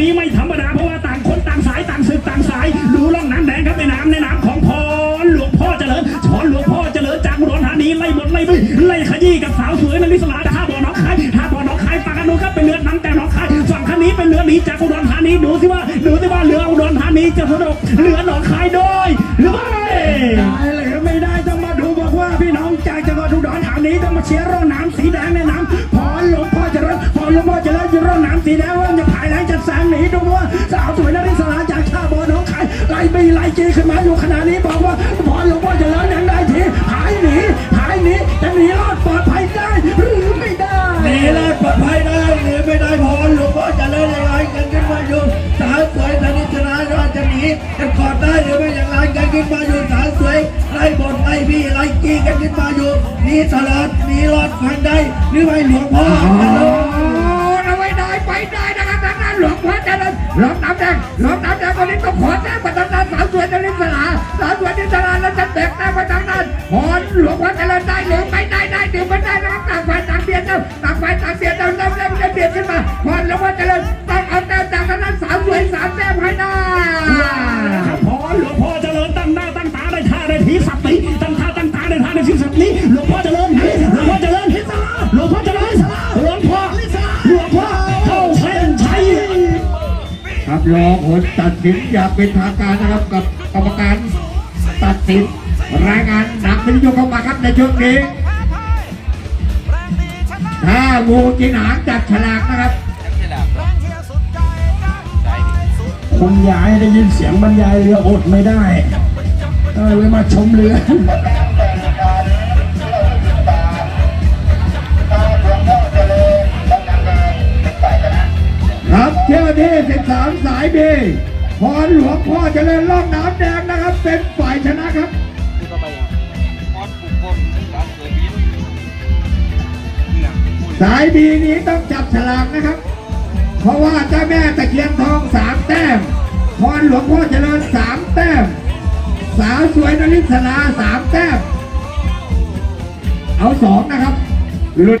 นี้ไม่ธรรมดาเพราะว่าต่างคนต่างสายต่างศึกต่างสาย ดูล่องน้ำแดงครับในน้ำในน้ำของพรหลวงพ่อเจริญพรหลวงพ่อเจริญจากอุดรธานีไล่บนไล่บึ้งไล่ขยี้กับสาวสวยนันลิสลาท่าบ่อน้องคายท่าบ่อน้องคายปากกันดูครับเป็นเรือนังแต่น้องคายฝั่งคันนี้เป็นเรือหนีจากอุดรธานีดูสิว่าดูสิว่าเรืออุดรธานีจะสนุกเรือหนองคายโดยหรือไม่ได้หรือไม่ได้ต้องมาดูบอกว่าพี่น้องจากจังหวัดอุดรธานีต้องมาเชียร์ร่องน้ำสีแดงในน้ำพรหลวงพ่อเจริญพรหลวงพ่อเจริญอยู่ร่องน้ำสีแดงว่าจะ ถ่ายแรงจะแสงหนีดูว่าสาวสวยนันลิสลาจากท่าบ่อน้องคายไล่บีไล่จีขึ้นมาอยู่ขณะนี้บอกว่าพรหลวงพ่อเจริญยังได้ทีหายหนีหายหนีจะหนีรอดปลอดภัยได้หรือไม่ได้หนีรอดปลอดภัยได้หรือไม่ได้พอหลวงพ่อจะเล่นอะไรกันขึ้นมาอยู่สาวสวยธนิชนะรอดจะหนีกันกอดได้หรือไม่อย่างไรกันขึ้นมาอยู่สาวสวยไล่บนไล่พี่ไล่กี้กันขึ้นมาอยู่หนีตลอดหนีรอดฟันได้หรือไม่หลวงพ่อ ลวงน้ำแดงหลวงน้ำแดงคนนี้ต้องขอแจ้งมาทางด้านสาวสวยนริศราสาวสวยนริศราแล้วจะแตกแต้มมาทางด้านพรหลวงพ่อเจริญได้หรือไม่ได้ได้ดื่มไม่ได้นะครับต่างฝ่ายต่างเบียดเจ้าต่างฝ่ายต่างเบียดเจ้าเริ่มเริ่มเริ่มเบียดขึ้นมาพรหลวงพ่อเจริญต้องเอาแต้มจากทางด้านสาวสวยสามแต้มให้ได้พรหลวงพ่อเจริญตั้งหน้าตั้งตาได้ท่าได้ทีสับตีตั้งท่าตั้งตาได้ท่าได้ทีสับนี้หลวงพ่อ รอผลตัดสินอย่างเป็นทางการนะครับกับกรรมการตัดสินรายงานหนักเป็นยกเข้ามาครับในช่วงนี้ถ้างูกินหางจับฉลากนะครับคุณยายได้ยินเสียงบรรยายเรืออดไม่ได้เลยมาชมเรือ เที่ยวที่13 สายบีพรหลวงพ่อเจริญล่องน้ำแดงนะครับ เป็นฝ่ายชนะครับก็ไปพอดปลูกคนร้านเสือบินเนี่ยพูดสายบีนี้ต้องจับฉลากนะครับ เพราะว่าเจ้าแม่ตะเคียนทองสามแต้มพรหลวงพ่อเจริญสามแต้ม สาวสวยนริศราสามแต้ม เอาสองนะครับหลุด